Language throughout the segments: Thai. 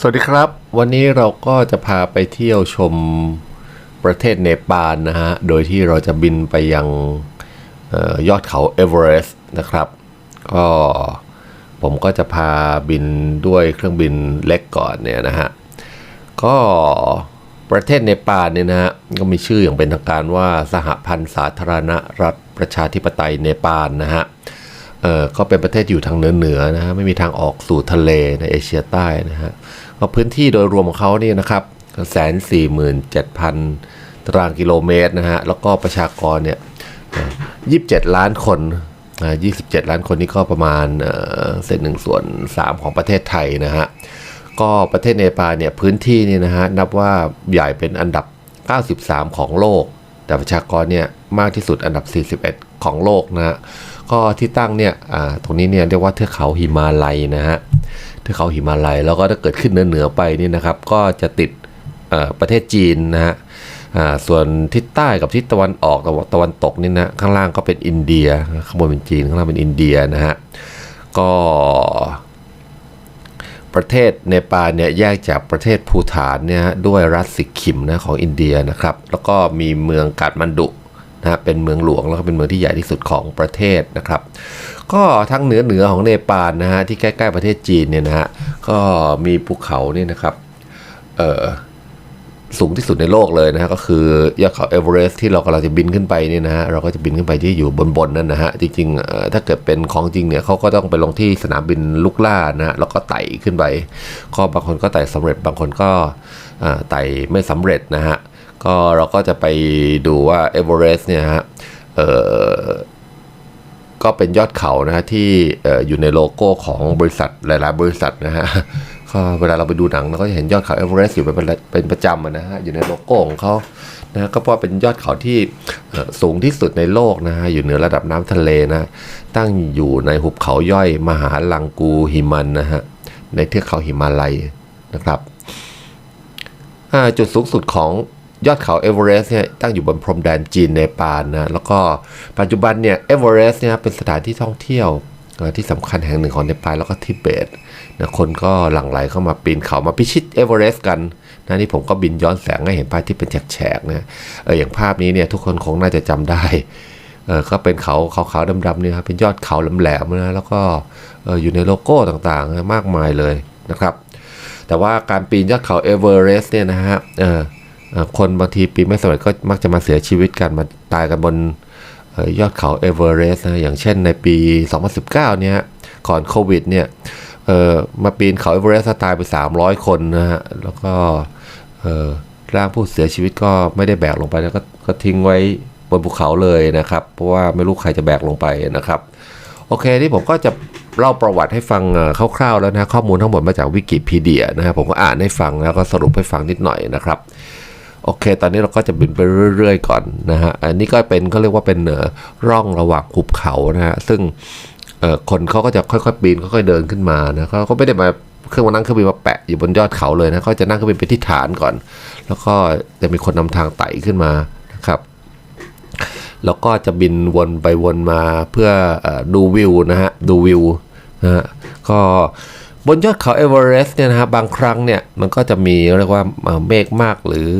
สวัสดีครับ วันนี้เราก็จะพาไปเที่ยวชมประเทศเนปาลนะฮะ โดยที่เราจะบินไปยังออยอดเขาเอเวอเรสต์นะครับ ก็ผมก็จะพาบินด้วยเครื่องบินเล็กก่อนเนี่ยนะฮะ ก็ประเทศเนปาลเนี่ยนะฮะ ก็มีชื่ออย่างเป็นทางการว่าสหพันธ์สาธารณรัฐประชาธิปไตยเนปาลนะฮะเออก็เป็นประเทศอยู่ทางเหนือเหนือๆนะฮะไม่มีทางออกสู่ทะเลในเอเชียใต้นะฮะ พื้นที่โดยรวมของเขานี่นะครับแสนสี่หมื่นเจ็ดพันตารางกิโลเมตรนะฮะ แล้วก็ประชากรเนี่ยยี่สิบเจ็ดล้านคนยี่สิบเจ็ดล้านคนนี่ก็ประมาณเศษหนึ่งส่วนสามของประเทศไทยนะฮะ ก็ประเทศเนปาลเนี่ยพื้นที่นี่นะฮะ นับว่าใหญ่เป็นอันดับ 93 ของโลก แต่ประชากรเนี่ยมากที่สุดอันดับ 41 ของโลกนะฮะ ก็ที่ตั้งเนี่ยตรงนี้เนี่ยเรียกว่าเทือกเขาหิมาลัยนะฮะ ทือเขาหิมาลัย แล้วก็ถ้าเกิดขึ้นเหนือๆไปนี่นะครับ ก็จะติดประเทศจีนนะฮะส่วนทิศใต้กับทิศตะวันออกตะวันตะวันตกนี่นะข้างล่างก็เป็นอินเดียข้างบนเป็นจีนข้างล่างเป็นอินเดียนะฮะก็ประเทศเนปาลเนี่ยแยกจากประเทศภูฐานเนี่ยด้วยรัฐสิกขิมนะของอินเดียนะครับ แล้วก็มีเมืองกาดมันดุ นะเป็นเมืองหลวงแล้วก็เป็นเมืองที่ใหญ่ที่สุดของประเทศนะครับ ก็ทั้งเหนือเหนือของเนปาลนะฮะที่ใกล้ๆประเทศจีนเนี่ยนะฮะก็มีภูเขาเนี่ยนะครับเอ่อสูงที่สุดในโลกเลยนะฮะก็คือยอดเขาเอเวอเรสต์ที่เรากำลังจะบินขึ้นไปเนี่ยนะฮะเราก็จะบินขึ้นไปที่อยู่บนๆนั่นนะฮะจริงๆ ถ้าเกิดเป็นของจริงเนี่ยเขาก็ต้องไปลงที่สนามบินลูกล่านะฮะแล้วก็ไต่ขึ้นไปก็บางคนก็ไต่สำเร็จบางคนก็ไต่ไม่สำเร็จนะฮะ ก็เราก็จะไปดูว่าเอเวอเรสต์เนี่ยฮะก็เป็นยอดเขานะฮะที่อยู่ในโลโก้ของบริษัทหลายๆ บริษัทนะฮะก็เวลาเราไปดูหนังเราก็จะเห็นยอดเขาเอเวอเรสต์อยู่เป็นประเป็นประจำนะฮะอยู่ในโลโก้ของเขานะฮะก็เพราะเป็นยอดเขาที่สูงที่สุดในโลกนะฮะอยู่เหนือระดับน้ำทะเลนะตั้งอยู่ในหุบเขาย่อยมหาลังกูหิมันนะฮะในเทือกเขาหิมาลัยนะครับจุดสูงสุดของ ยอดเขาเอเวอเรสต์เนี่ยตั้งอยู่บนพรมแดนจีนเนปาลนะแล้วก็ปัจจุบันเนี่ยเอเวอเรสต์เนี่ยเป็นสถานที่ท่องเที่ยวที่สำคัญแห่งหนึ่งของเนปาลแล้วก็ทิเบตนะคนก็หลั่งไหลเข้ามาปีนเขามาพิชิตเอเวอเรสต์กันนะนี่ผมก็บินย้อนแสงให้เห็นภาพที่เป็นแฉกๆนะเอออย่างภาพนี้เนี่ยทุกคนคงน่าจะจำได้เออก็เป็นเขาขาวๆดำๆเนี่ยครับเป็นยอดเขาแหลมๆนะแล้วก็เอออยู่ในโลโก้ต่างๆ มากมายเลยนะครับ แต่ว่าการปีนยอดเขาเอเวอเรสต์เนี่ยนะฮะเออ คนบางทีปีไม่สำเร็จก็มักจะมาเสียชีวิตกันมาตายกันบนออยอดเขาเอเวอเรสต์นะอย่างเช่นในปี 2019 เนี่ยก่อนโควิดเนี่ยมาปีนเขาเอเวอเรสต์ตายไป 300 คนนะฮะแล้วก็ร่างผู้เสียชีวิตก็ไม่ได้แบกลงไปแล้วก็ก็ทิ้งไว้บนภูเขาเลยนะครับ เพราะว่าไม่รู้ใครจะแบกลงไปนะครับ โอเคที่ผมก็จะเล่าประวัติให้ฟังคร่าวๆแล้วนะข้อมูลทั้งหมดมาจากวิกิพีเดียนะครับผมก็อ่านให้ฟังแล้วก็สรุปให้ฟังนิดหน่อยนะครับ โอเค ตอนนี้เราก็จะบินไปเรื่อยๆก่อนนะฮะ อันนี้ก็เป็นเขาเรียกว่าเป็นเอ่อร่องระหว่างหุบเขานะฮะ ซึ่งคนเขาก็จะค่อยๆปีนค่อยๆเดินขึ้นมานะเขาก็ไม่ได้มาเครื่องมานั่งเครื่องบินมาแปะอยู่บนยอดเขาเลยนะเขาจะนั่งเครื่องบินไปที่ฐานก่อน แล้วก็จะมีคนนำทางไต่ขึ้นมานะครับแล้วก็จะบินวนไปวนมาเพื่ออดูวิวนะฮะดูวิวนะฮะก็ บนยอดเขาเอเวอเรสต์เนี่ยนะฮะบบางครั้งเนี่ยมันก็จะมีเรียกว่าเมฆมากหรือ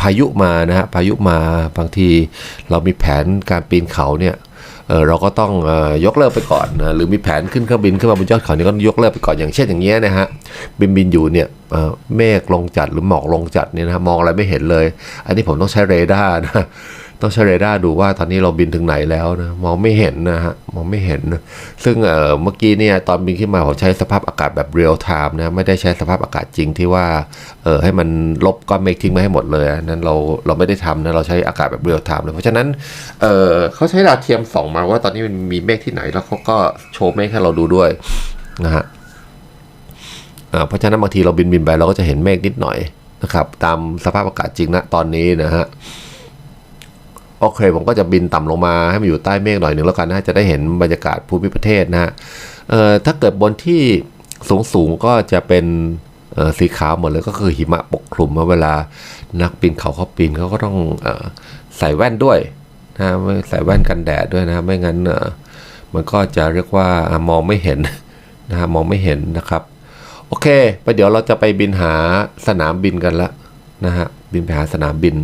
พายุมานะฮะพายุมาบางทีเรามีแผนการปีนเขาเนี่ยเราก็ต้องยกเลิกไปก่อนนะหรือมีแผนขึ้นเครื่องบินขึ้นมาบนยอดเขานี่ก็ยกเลิกไปก่อนอย่างเช่นอย่างเงี้ยนะฮะบินบินอยู่เนี่ยเมฆลงจัดหรือหมอกลงจัดเนี่ยนะฮะมองอะไรไม่เห็นเลย อันนี้ผมต้องใช้เรดาร์นะ ต้องใช้เรดาร์ดูว่าตอนนี้เราบินถึงไหนแล้วนะมองไม่เห็นนะฮะมองไม่เห็นนะซึ่งเเมื่อกี้เนี่ยตอนบินขึ้นมาผมใช้สภาพอากาศแบบเรียลไทม์นะไม่ได้ใช้สภาพอากาศจริงที่ว่าเออให้มันลบก้อนเมฆทิ้งไม่ให้หมดเลยนั้นเราเราไม่ได้ทำนะเราใช้อากาศแบบเรียลไทม์เลยเพราะฉะนั้นเออเขาใช้ดาวเทียมส่องมาว่าตอนนี้มันมีเมฆที่ไหนแล้วเขาก็โชว์เมฆให้เราดูด้วยนะฮะเพราะฉะนั้นบางทีเราบินบินไปเราก็จะเห็นเมฆนิดหน่อยนะครับตามสภาพอากาศจริงนะตอนนี้นะฮะ โอเค ผมก็จะบินต่ำลงมาให้มันอยู่ใต้เมฆหน่อยหนึ่งแล้วกันนะจะได้เห็นบรรยากาศภูมิประเทศนะฮะเอ่อถ้าเกิดบนที่สูงสูงก็จะเป็นเอ่อสีขาวหมดเลยก็คือหิมะปกคลุมเวลานักปีนเขาเขาปีนเขาก็ต้องอใส่แว่นด้วยนะใส่แว่นกันแดดด้วยนะไม่งั้นมันก็จะเรียกว่ามองไม่เห็นนะฮะมองไม่เห็นนะครับ โอเคไปเดี๋ยวเราจะไปบินหาสนามบินกันละนะฮะบินไปหาสนามบิน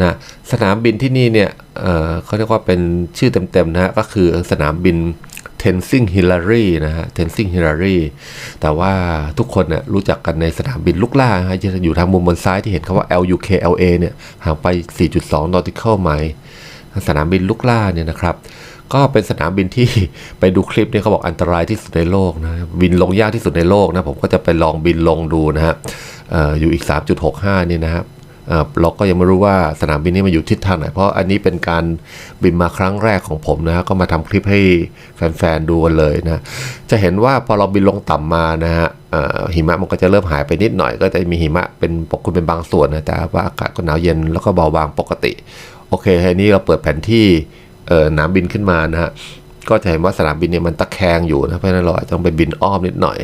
นะสนามบินที่นี่เนี่ยเเขาเรียกว่าเป็นชื่อเต็มๆนะฮะก็คือสนามบิน Tenzing Hillary นะฮะ Tenzing Hillary แต่ว่าทุกคนเนี่ยรู้จักกันในสนามบินลูกล่าฮะจะอยู่ทางมุมบนซ้ายที่เห็นคาว่า LUKLA เนี่ยห่างไป 4.2 nautical mile สนามบินลูกล่าเนี่ยนะครับ ก็เป็นสนามบินที่ไปดูคลิปเนี่ยเขาบอกอันตรายที่สุดในโลกนะบินลงยากที่สุดในโลกนะผมก็จะไปลองบินลงดูนะฮะอออยู่อีก 3.65 นี่นะครับ เราก็ยังไม่รู้ว่าสนามบินนี้มันอยู่ทิศทางไหน เพราะอันนี้เป็นการบินมาครั้งแรกของผมนะฮะก็มาทำคลิปให้แฟนๆดูกันเลยนะ จะเห็นว่าพอเราบินลงต่ำมานะฮะหิมะมันก็จะเริ่มหายไปนิดหน่อย ก็จะมีหิมะเป็นปกคลุมเป็นบางส่วนนะแต่ว่าอากาศก็หนาวเย็นแล้วก็เบาบางปกติ โอเคทีนี้เราเปิดแผนที่สนามบินขึ้นมานะฮะก็จะเห็นว่าสนามบินเนี่ยมันตะแคงอยู่นะเพราะนั้นเราอาจจะต้องไปบินอ้อมนิดหน่อย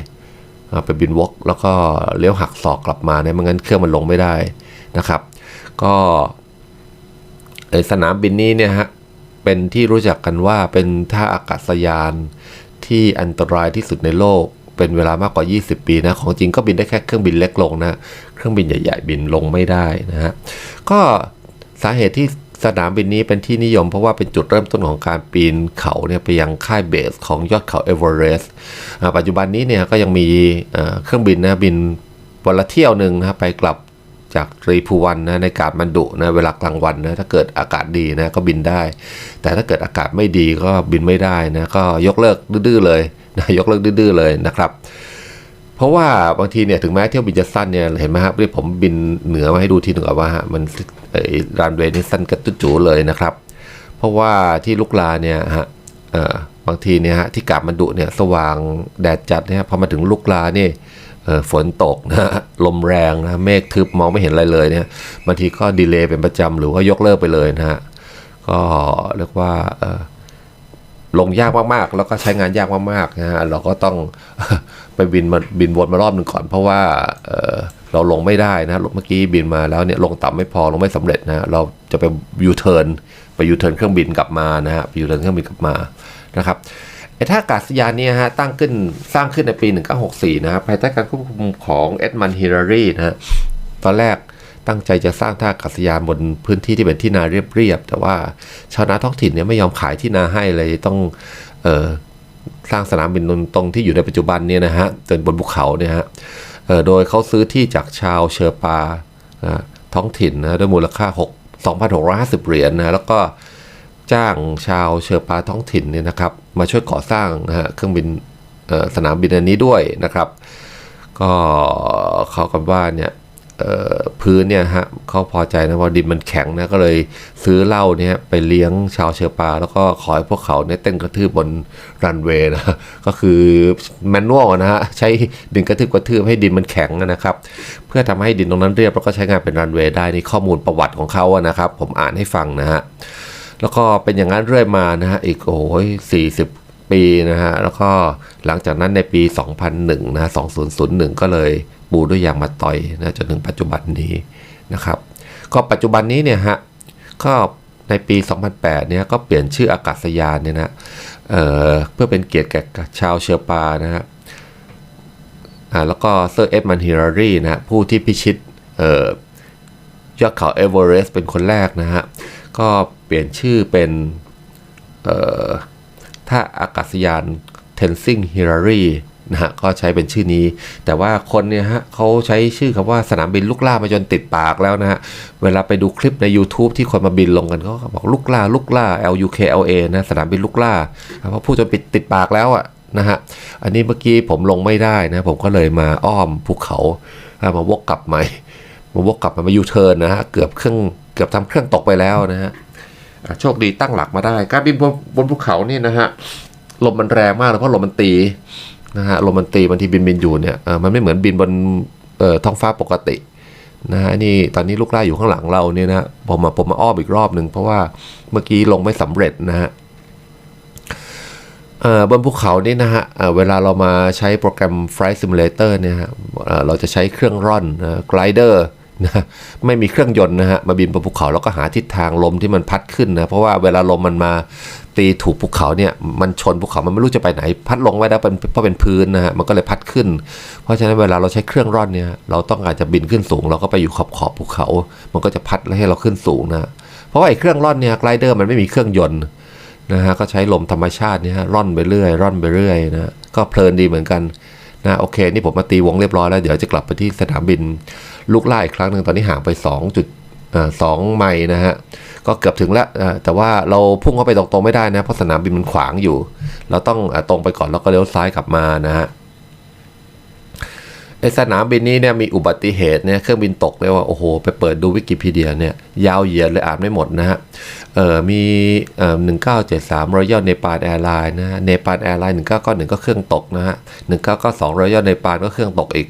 ไปบินวกแล้วก็เลี้ยวหักศอกกลับมาเนี่ยไม่งั้นเครื่องมันลงไม่ได้ นะครับ ก็สนามบินนี้เนี่ยฮะเป็นที่รู้จักกันว่าเป็นท่าอากาศยานที่อันตรายที่สุดในโลก เป็นเวลามากกว่า 20 ปีนะ ของจริงก็บินได้แค่เครื่องบินเล็กลงนะ เครื่องบินใหญ่ ๆ บินลงไม่ได้นะฮะ ก็สาเหตุที่สนามบินนี้เป็นที่นิยมเพราะว่าเป็นจุดเริ่มต้นของการปีนเขาเนี่ยไปยังค่ายเบสของยอดเขาเอเวอเรสต์ปัจจุบันนี้เนี่ยก็ยังมีเครื่องบินนะบินวันละเที่ยวหนึ่งนะไปกลับ จากตรีภูวันนะในกาดมันดุนะเวลากลางวันนะถ้าเกิดอากาศดีนะก็บินได้ แต่ถ้าเกิดอากาศไม่ดีก็บินไม่ได้นะก็ยกเลิกดื้อเลยนะยกเลิกดื้อเลยนะครับ เพราะว่าบางทีเนี่ยถึงแม้เที่ยวบินจะสั้นเนี่ยเห็นไหมครับที่ผมบินเหนือมาให้ดูทีหนึ่งว่ามันไอ้รันเวย์นี่สั้นกระตุ้จูเลยนะครับ เพราะว่าที่ลุกลาเนี่ยฮะเอ่อบางทีเนี่ยฮะที่กาบมันดุเนี่ยสว่างแดดจัดเนี่ยพอมาถึงลุกลาเนี่เอ่อ ฝนตกนะฮะลมแรงนะเมฆทึบมองไม่เห็นอะไรเลยเนี่ยบางทีก็ดีเลย์เป็นประจำหรือว่ายกเลิกไปเลยนะฮะก็เรียกว่าลงยากมากๆ แล้วก็ใช้งานยากมากๆนะฮะเราก็ต้องไปบินมาบินวนมารอบหนึ่งก่อน เพราะว่าเเราลงไม่ได้นะเมื่อกี้บินมาแล้วเนี่ยลงต่ำไม่พอลงไม่สำเร็จนะเราจะไปยูเทิร์นไปยูเทิร์นเครื่องบินกลับมานะฮะไปยูเทิร์นเครื่องบินกลับมานะครับ ไอ้ท่าอากาศยานเนี่ยฮะตั้งขึ้นสร้างขึ้นในปี 1964 นะครับภายใต้การควบคุมของเอ็ดมันฮิลลารีนะฮะตอนแรกตั้งใจจะสร้างท่าอากาศยานบนพื้นที่ที่เป็นที่นาเรียบๆ แต่ว่าชาวนาท้องถิ่นเนี่ยไม่ยอมขายที่นาให้เลยต้องเออสร้างสนามบินตรงที่อยู่ในปัจจุบันเนี่ยนะฮะเป็นบนภูเขาเนี่ยฮะโดยเขาซื้อที่จากชาวเชอร์ปาท้องถิ่นนะด้วยมูลค่า 6 2,650 เหรียญนะแล้วก็ จ้างชาวเชอร์ปาท้องถิ่นเนี่ยนะครับ มาช่วยก่อสร้างนะฮะเครื่องบินสนามบินอันนี้ด้วยนะครับ ก็เขากันว่าเนี่ยพื้นเนี่ยฮะเขาพอใจนะว่าดินมันแข็งนะก็เลยซื้อเหล้าเนี่ยไปเลี้ยงชาวเชอร์ปา แล้วก็ขอให้พวกเขาเนี่ยเต้นกระทืบบนรันเวย์นะก็คือแมนนวลนะฮะใช้ดินกระทืบกระทืบให้ดินมันแข็งนะครับ เพื่อทำให้ดินตรงนั้นเรียบแล้วก็ใช้งานเป็นรันเวย์ได้นี่ข้อมูลประวัติของเขาอะนะครับ ผมอ่านให้ฟังนะฮะ แล้วก็เป็นอย่างนั้นเรื่อยมานะฮะอีกโอ้ย40ปีนะฮะแล้วก็หลังจากนั้นในปี 2001นะ2001 ก็เลยปูด้วยยางมาต่อยนะจนถึงปัจจุบันนี้นะครับ ก็ปัจจุบันนี้เนี่ยฮะก็ในปี 2008 เนี่ยก็เปลี่ยนชื่ออากาศยานเนี่ยนะเเพื่อเป็นเกียรติแก่ชาวเชอร์ปานะฮะอ่าแล้วก็เซอร์เอ็ดมันฮิลลารีนะผู้ที่พิชิตยอดเขาเอเวอเรสต์เป็นคนแรกนะฮะ ก็เปลี่ยนชื่อเป็นท่าอากาศยานเทนซิงฮิลลารีนะฮะก็ใช้เป็นชื่อนี้ แต่ว่าคนเนี่ยฮะเขาใช้ชื่อคำว่าสนามบินลูกล่ามาจนติดปากแล้วนะฮะ เวลาไปดูคลิปใน YouTube ที่คนมาบินลงกันก็บอกลูกล่าลูกล่า L U K L A นะสนามบินลูกล่า เพราะพูดจนปิดติดปากแล้วอะนะฮะ อันนี้เมื่อกี้ผมลงไม่ได้นะ ผมก็เลยมาอ้อมภูเขา มาวกกลับใหม่ มาวกกลับมามายูเทิร์นนะฮะ เกือบเครื่อง เกือบทำเครื่องตกไปแล้วนะฮะโชคดีตั้งหลักมาได้ การบินบนบนภูเขานี่นะฮะลมมันแรงมากเลยเพราะลมมันตีนะฮะลมมันตีบางทีบินบินอยู่เนี่ยเออมันไม่เหมือนบินบนท้องฟ้าปกตินะฮะนี่ตอนนี้ลูกล่อยู่ข้างหลังเราเนี่ยนะผมมาผมมาอ้อมอีกรอบหนึ่งเพราะว่าเมื่อกี้ลงไม่สำเร็จนะฮะเอ่อบนภูเขานี่นะฮะเอ่อเวลาเรามาใช้โปรแกรม Flight Simulator เนี่ยฮะเอ่อเราจะใช้เครื่องร่อนเอ่อ glider นะ ไม่มีเครื่องยนต์นะฮะมาบินบนภูเขาแล้วก็หาทิศทางลมที่มันพัดขึ้นนะเพราะว่าเวลาลมมันมาตีถูกภูเขาเนี่ยมันชนภูเขามันไม่รู้จะไปไหน พัดลงไว้ได้เป็นเพราะเป็นพื้นนะฮะมันก็เลยพัดขึ้น เพราะฉะนั้นเวลาเราใช้เครื่องร่อนเนี่ยเราต้องการจะบินขึ้นสูงเราก็ไปอยู่ขอบขอบภูเขา มันก็จะพัดแล้วให้เราขึ้นสูงนะเพราะว่าไอ้เครื่องร่อนเนี่ยไกลเดอร์มันไม่มีเครื่องยนต์นะฮะก็ใช้ลมธรรมชาติเนี่ยฮะร่อนไปเรื่อย ร่อนไปเรื่อยนะก็เพลินดีเหมือนกัน นะโอเค นี่ผมมาตีวงเรียบร้อยแล้ว เดี๋ยวจะกลับไปที่สนามบินลูกล่าอีกครั้งหนึ่งตอนนี้ห่างไป 2 จุดสองไมล์นะฮะ ก็เกือบถึงแล้วแต่ว่าเราพุ่งเข้าไปตรงๆไม่ได้นะ เพราะสนามบินมันขวางอยู่ เราต้องตรงไปก่อนแล้วก็เลี้ยวซ้ายกลับมานะฮะ ไอสนามบินนี้เนี่ยมีอุบัติเหตุเนี่ยเครื่องบินตกเลยว่าโอ้โห ไปเปิดดูวิกิพีเดียเนี่ยยาวเหยียดเลยอ่านไม่หมดนะฮะเออมีเอ่อหนึ่งเก้าเจ็ดสามรอยัลเนปาลแอร์ไลน์นะฮะเนปาลแอร์ไลน์หนึ่งเก้าก้าหนึ่งก็เครื่องตกนะฮะหนึ่งเก้าก้าสองรอยัลเนปาลก็เครื่องตกอีก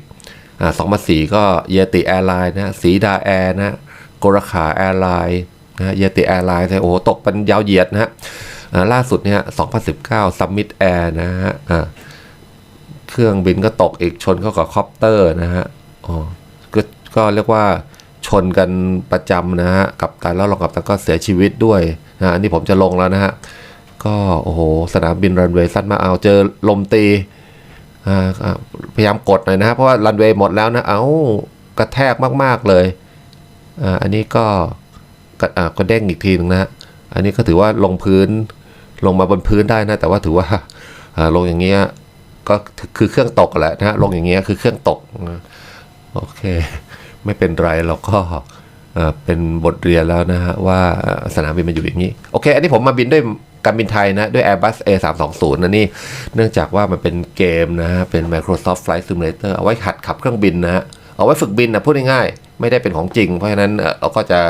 อ่าสองพันสี่ก็เยติแอร์ไลน์นะสีดาแอร์นะโกราคาแอร์ไลน์นะเยติแอร์ไลน์โอ้โหตกเป็นยาวเหยียดนะฮะล่าสุดเนี่ย2019 Summit Air นะฮะอ่า เครื่องบินก็ตกอีกชนเข้ากับคอปเตอร์นะฮะอ๋อก็ก็เรียกว่าชนกันประจำนะฮะกับตันแล้วรองกับตันก็เสียชีวิตด้วยนะอันนี้ผมจะลงแล้วนะฮะก็โอ้โหสนามบินรันเวย์สั้นมาเอาเจอลมตีพยายามกดหน่อยนะฮะเพราะว่ารันเวย์หมดแล้วนะเอากระแทกมากๆเลยอ่าอันนี้ก็ก็เด้งอีกทีหนึงนะฮะอันนี้ก็ถือว่าลงพื้นลงมาบนพื้นได้นะ แต่ว่าถือว่าอ่าลงอย่างเงี้ย ก็คือเครื่องตกแหละนะฮะลงอย่างเงี้ยคือเครื่องตกโอเค ไม่เป็นไรเราก็เป็นบทเรียนแล้วนะฮะว่าสนามบินมันอยู่อย่างนี้ โอเค อันนี้ผมมาบินด้วยการบินไทยนะ ด้วย Airbus A320 นะนี่ เนื่องจากว่ามันเป็นเกมนะฮะ เป็น Microsoft Flight Simulator เอาไว้หัดขับเครื่องบินนะฮะ เอาไว้ฝึกบินนะพูดง่ายๆ ไม่ได้เป็นของจริง เพราะฉะนั้นเราก็จะ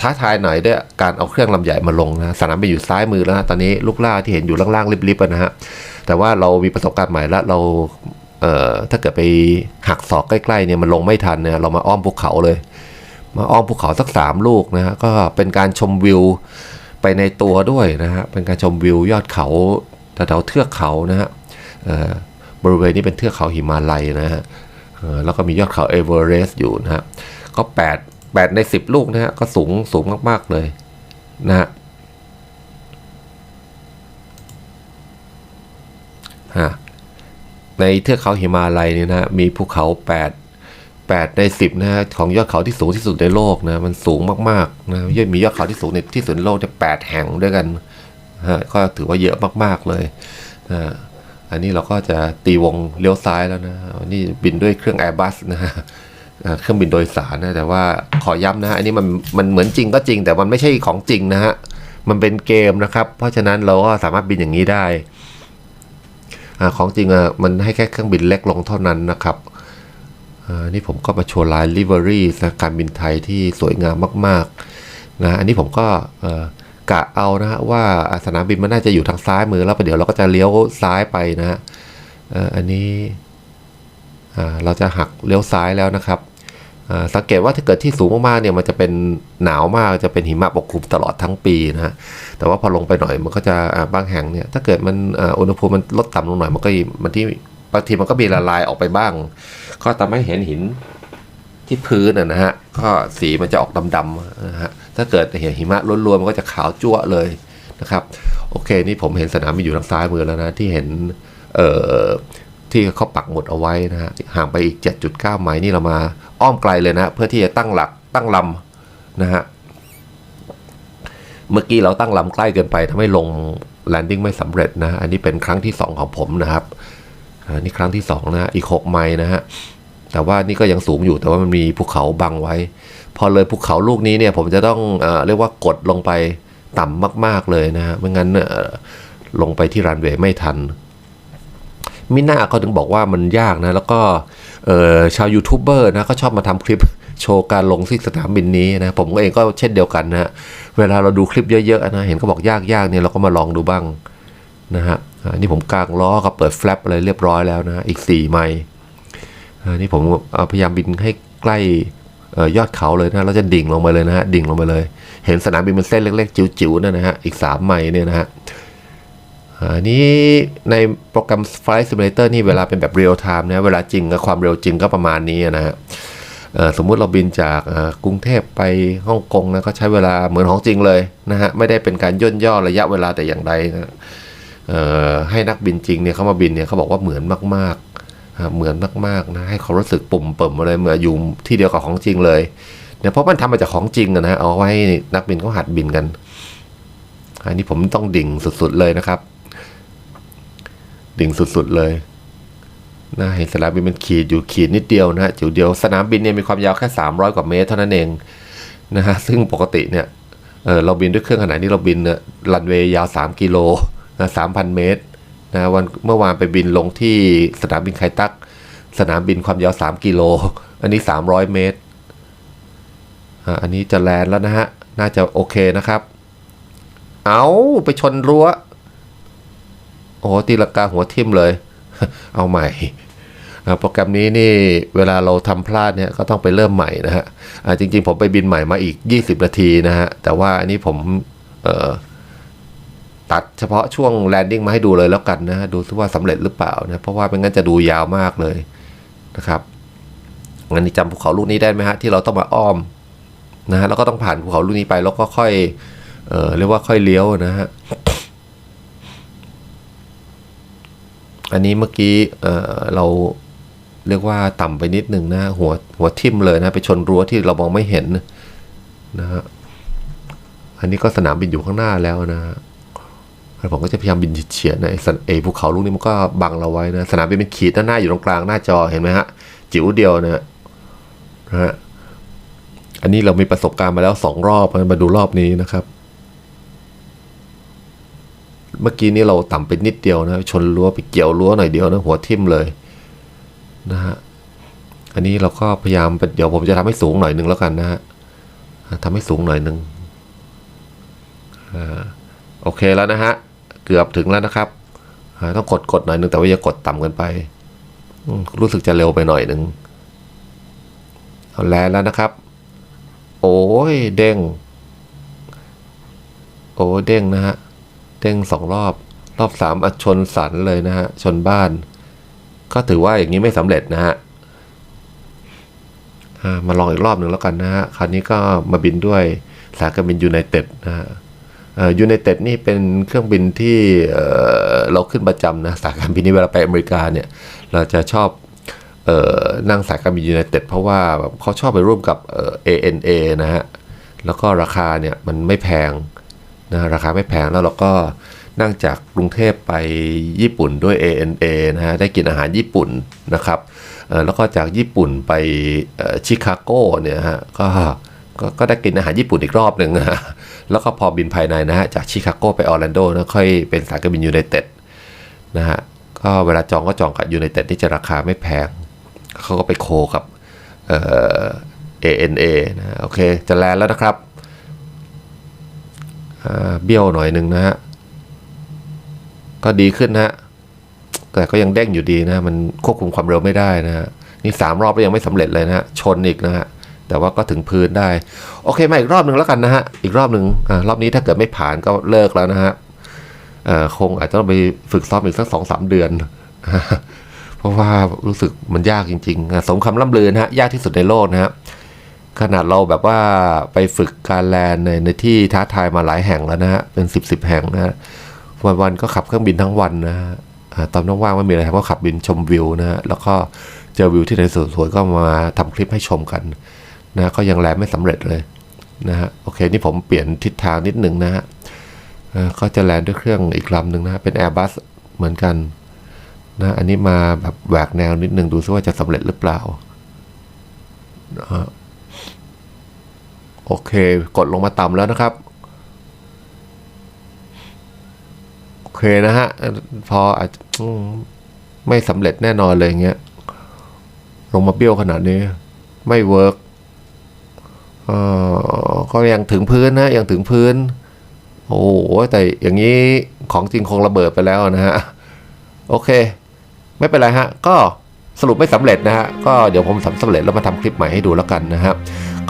ท้าทายหน่อยด้วยการเอาเครื่องลำใหญ่มาลงนะ สนามบินอยู่ซ้ายมือแล้วนะตอนนี้ลูกล่าที่เห็นอยู่ล่างๆริบๆนะฮะ แต่ว่าเรามีประสบการณ์ใหม่แล้วเราเอ่อถ้าเกิดไปหักศอกใกล้ๆเนี่ยมันลงไม่ทันเนี่ยเรามาอ้อมภูเขาเลย มาอ้อมภูเขาสักสามลูกนะฮะก็เป็นการชมวิวไปในตัวด้วยนะฮะเป็นการชมวิวยอดเขาแถวเทือกเขานะฮะบริเวณนี้เป็นเทือกเขาหิมาลัยนะฮะแล้วก็มียอดเขาเอเวอเรสต์อยู่นะฮะก็แปดแปดในสิบลูกนะฮะก็สูงสูงมาก ๆ เลยนะฮะฮะ ในเทือกเขาหิมาลัยเนี่ยนะมีภูเขา 8 8ใน10นะฮะของยอดเขาที่สูงที่สุดในโลกนะมันสูงมากๆนะยอดมียอดเขาที่สูงในที่สุดในโลกเนี่ยแปดแห่งด้วยกันฮะก็ถือว่าเยอะมากๆเลยนะอันนี้เราก็จะตีวงเลี้ยวซ้ายแล้วนะนนี้บินด้วยเครื่อง Airbus นะฮะเครื่องบินโดยสารนะแต่ว่าขอย้ำนะฮะอันนี้มันมันเหมือนจริงก็จริง แต่มันไม่ใช่ของจริงนะฮะมันเป็นเกมนะครับ เพราะฉะนั้นเราก็สามารถบินอย่างนี้ได้ ของจริงอะมันให้แค่เครื่องบินเล็กลงเท่านั้นนะครับอ่านี่ผมก็มาโชว์ลายลิเวอรี่สการบินไทยที่สวยงามมากๆนะอันนี้ผมก็กะเอานะฮะว่าสนามบินมันน่าจะอยู่ทางซ้ายมือแล้วประเดี๋ยวเราก็จะเลี้ยวซ้ายไปนะฮะอันนี้เราจะหักเลี้ยวซ้ายแล้วนะครับ สังเกตว่าถ้าเกิดที่สูงมากๆเนี่ยมันจะเป็นหนาวมากจะเป็นหิมะปกคลุมตลอดทั้งปีนะฮะแต่ว่าพอลงไปหน่อยมันก็จะบางแห่งเนี่ยถ้าเกิดมันอุณหภูมิมันลดต่ำลงหน่อยมันก็มันที่บางทีมันก็มีละลายออกไปบ้าง ก็ทำให้เห็นหินที่พื้นนะนะฮะก็สีมันจะออกดำๆนะฮะถ้าเกิดเห็นหิมะล้วนๆมันก็จะขาวจั่วเลยนะครับ โอเค นี่ผมเห็นสนามบินอยู่ทางซ้ายมือแล้วนะที่เห็นเอ่อ ที่เขาปักหมุดเอาไว้นะฮะห่างไปอีก 7.9 ไมล์นี่เรามาอ้อมไกลเลยนะเพื่อที่จะตั้งหลักตั้งลำนะฮะเมื่อกี้เราตั้งลำใกล้เกินไปทำให้ลงแลนดิ้งไม่สำเร็จนะ อันนี้เป็นครั้งที่ 2 ของผมนะครับอันนี้ครั้งที่2นะอีก 6 ไมล์นะฮะแต่ว่านี่ก็ยังสูงอยู่แต่ว่ามันมีภูเขาบังไว้ พอเลยภูเขาลูกนี้เนี่ยผมจะต้องเออเรียกว่ากดลงไปต่ำมาก ๆเลยนะฮะไม่งั้นเอ่อลงไปที่รันเวย์ไม่ทัน มิน่าเขาถึงบอกว่ามันยากนะ แล้วก็ชาวยูทูบเบอร์นะก็ชอบมาทำคลิปโชว์การลงที่สนามบินนี้นะผมเองก็เช่นเดียวกันนะเวลาเราดูคลิปเยอะๆนะเห็นเขาบอกยากๆเนี่ยเราก็มาลองดูบ้างนะฮะนนี้ผมกางล้อกับเปิดแฟลปอะไรเรียบร้อยแล้วนะอีก 4 ไมล์นนี้ผมพยายามบินให้ใกล้ยอดเขาเลยนะเราจะดิ่งลงไปเลยนะฮะดิ่งลงไปเลย เห็นสนามบินมันเส้นเล็กๆ จิ๋วๆนั่นนะฮะอีก 3 ไมล์เนี่ยนะฮะ อันนี้ในโปรแกรม Flight Simulator นี่เวลาเป็นแบบเรียลไทม์นะเวลาจริงกับความเร็วจริงก็ประมาณนี้นะฮะสมมุติเราบินจากกรุงเทพไปฮ่องกงนะก็ใช้เวลาเหมือนของจริงเลยนะฮะไม่ได้เป็นการย่นย่อระยะเวลาแต่อย่างใดนะเอ่อให้นักบินจริงเนี่ยเขามาบินเนี่ยเขาบอกว่าเหมือนมากๆเหมือนมากๆนะให้เขารู้สึกปุ่มเปิ่มอะไรเหมือนอยู่ที่เดียวกับของจริงเลยเนี่ยเพราะมันทำมาจากของจริงนะฮะเอาไว้นักบินเขาหัดบินกัน อันนี้ผมต้องดิ่งสุดๆเลยนะครับ ดิ่งสุดๆเลยนะเห็นสนามบินมันขีดอยู่ขีดนิดเดียวนะฮะจิ๋วเดียวสนามบินเนี่ยมีความยาวแค่ 300 กว่าเมตรเท่านั้นเองนะฮะซึ่งปกติเนี่ยเออเราบินด้วยเครื่องขนาดนี้เราบินเนี่ยรันเวย์ยาว 3 กิโลนะ3,000 เมตรนะวันเมื่อวานไปบินลงที่สนามบินไคตัก สนามบินความยาว 3 กิโล อันนี้ 300 เมตรอะอันนี้จะแลนด์แล้วนะฮะ น่าจะโอเคนะครับ เอาไปชนรั้ว โอ้ตีลังกาหัวทิ่มเลย เอาใหม่โปรแกรมนี้นี่เวลาเราทำพลาดเนี่ยก็ต้องไปเริ่มใหม่นะฮะจริงๆ ผมไปบินใหม่มาอีก 20 นาทีนะฮะ แต่ว่าอันนี้ผมตัดเฉพาะช่วงแลนดิ้งมาให้ดูเลยแล้วกันนะฮะดูซิว่าสำเร็จหรือเปล่านะ เพราะว่าไม่งั้นจะดูยาวมากเลยนะครับงั้นจำภูเขาลูกนี้ได้ไหมฮะ ที่เราต้องมาอ้อมนะฮะแล้วก็ต้องผ่านภูเขาลูกนี้ไปแล้วก็ค่อยเออเรียกว่าค่อยเลี้ยวนะฮะ อันนี้เมื่อกี้เเราเรียกว่าต่ำไปนิดหนึ่งนะหัวหัวทิ่มเลยนะไปชนรั้วที่เรามองไม่เห็นนะฮะอันนี้ก็สนามบินอยู่ข้างหน้าแล้วนะผมก็จะพยายามบินเฉียดนะไอ้สันเอภูเขาลูกนี้มันก็บังเราไว้นะ สนามบินเป็นขีดด้านหน้าอยู่ตรงกลางหน้าจอเห็นไหมฮะจิ๋วเดียวนะนะฮะอันนี้เรามีประสบการณ์มาแล้วสองรอบมาดูรอบนี้นะครับ เมื่อกี้นี้เราต่ำไปนิดเดียวนะชนรั้วไปเกี่ยวรั้วหน่อยเดียวนะหัวทิ่มเลยนะฮะอันนี้เราก็พยายามเดี๋ยวผมจะทำให้สูงหน่อยหนึ่งแล้วกันนะฮะทำให้สูงหน่อยหนึ่งอโอเคแล้วนะฮะเกือบถึงแล้วนะครับต้องกดกดหน่อยหนึ่งแต่ว่าอย่ากดต่ำเกินไป รู้สึกจะเร็วไปหน่อยหนึ่งเอาแลนแล้วนะครับ โอ้ยเด้ง โอ้เด้งนะฮะ เด้งสองรอบ รอบสามอชนสันเลยนะฮะ ชนบ้าน ก็ถือว่าอย่างนี้ไม่สำเร็จนะฮะมาลองอีกรอบหนึ่งแล้วกันนะฮะ คราวนี้ก็มาบินด้วยสายการบินยูไนเต็ดนะฮะยูไนเต็ดนี่เป็นเครื่องบินที่เเราขึ้นประจำนะสายการบินนี้เวลาไปอเมริกาเนี่ย เราจะชอบออนั่งสายการบินยูไนเต็ดเพราะว่าเขาชอบไปร่วมกับเอ่อ ANA นะฮะ แล้วก็ราคาเนี่ยมันไม่แพง นะราคาไม่แพงแล้วเราก็นั่งจากกรุงเทพไปญี่ปุ่นด้วย ANA นะฮะได้กินอาหารญี่ปุ่นนะครับแล้วก็จากญี่ปุ่นไปชิคาโกเนี่ยฮะก็ก็ก็ได้กินอาหารญี่ปุ่นอีกรอบหนึ่งนะฮะแล้วก็พอบินภายในนะฮะจากชิคาโกไปออร์แลนโดนะค่อยเป็นสายการบินยูไนเต็ดนะฮะก็เวลาจองก็จองกับยูไนเต็ดที่จะราคาไม่แพงเขาก็ไปโคกับเอ่อ ANA นะโอเค จะแลนแล้วนะครับ เบี้ยวหน่อยหนึ่งนะฮะ ก็ดีขึ้นนะฮะ แต่ก็ยังเด้งอยู่ดีนะ มันควบคุมความเร็วไม่ได้นะฮะ นี่สามรอบแล้วยังไม่สำเร็จเลยนะฮะ ชนอีกนะฮะ แต่ว่าก็ถึงพื้นได้ โอเคมาอีกรอบหนึ่งแล้วกันนะฮะ อีกรอบหนึ่งอ่ารอบนี้ถ้าเกิดไม่ผ่านก็เลิกแล้วนะฮะอ่อคงอาจจะต้องไปฝึกซ้อมอีกสักสองสามเดือน เพราะว่ารู้สึกมันยากจริงๆ สมคำล่ำลือนะฮะ ยากที่สุดในโลกนะฮะ ขนาดเราแบบว่าไปฝึกการแลนในในที่ท้าทายมาหลายแห่งแล้วนะฮะ เป็นสิบสิบแห่งนะฮะวันวันๆก็ขับเครื่องบินทั้งวันนะฮะอ่าตอนว่างๆไม่มีอะไรทำก็ขับบินชมวิวนะฮะ แล้วก็เจอวิวที่ไหนสวยๆก็มาทำคลิปให้ชมกันนะก็ยังแลนไม่สำเร็จเลยนะฮะ โอเค นี่ผมเปลี่ยนทิศทางนิดหนึ่งนะฮะก็จะแลนด้วยเครื่องอีกลำหนึ่งนะเป็น Airbus เหมือนกันนะอันนี้มาแบบแหวกแนวนิดหนึ่งดูซิว่าจะสำเร็จหรือเปล่านะ โอเค กดลงมาต่ำแล้วนะครับ โอเคนะฮะ พออาจจะไม่สำเร็จแน่นอนเลยเงี้ย ลงมาเบี้ยวขนาดนี้ ไม่เวิร์กก็ยังถึงพื้นนะ ยังถึงพื้น โอ้โห แต่อย่างนี้ของจริงคงระเบิดไปแล้วนะฮะ โอเค ไม่เป็นไรฮะ ก็สรุปไม่สำเร็จนะฮะ ก็เดี๋ยวผมทำสำเร็จแล้วมาทำคลิปใหม่ให้ดูแล้วกันนะฮะ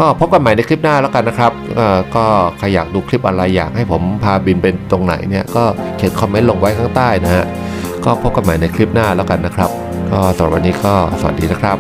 ก็พบกันใหม่ในคลิปหน้าแล้วกันนะครับเอ่อก็ใครอยากดูคลิปอะไรอยากให้ผมพาบินเป็นตรงไหนเนี่ยก็เขียนคอมเมนต์ลงไว้ข้างใต้นะฮะก็พบกันใหม่ในคลิปหน้าแล้วกันนะครับ ก็สำหรับวันนี้ก็สวัสดีนะครับ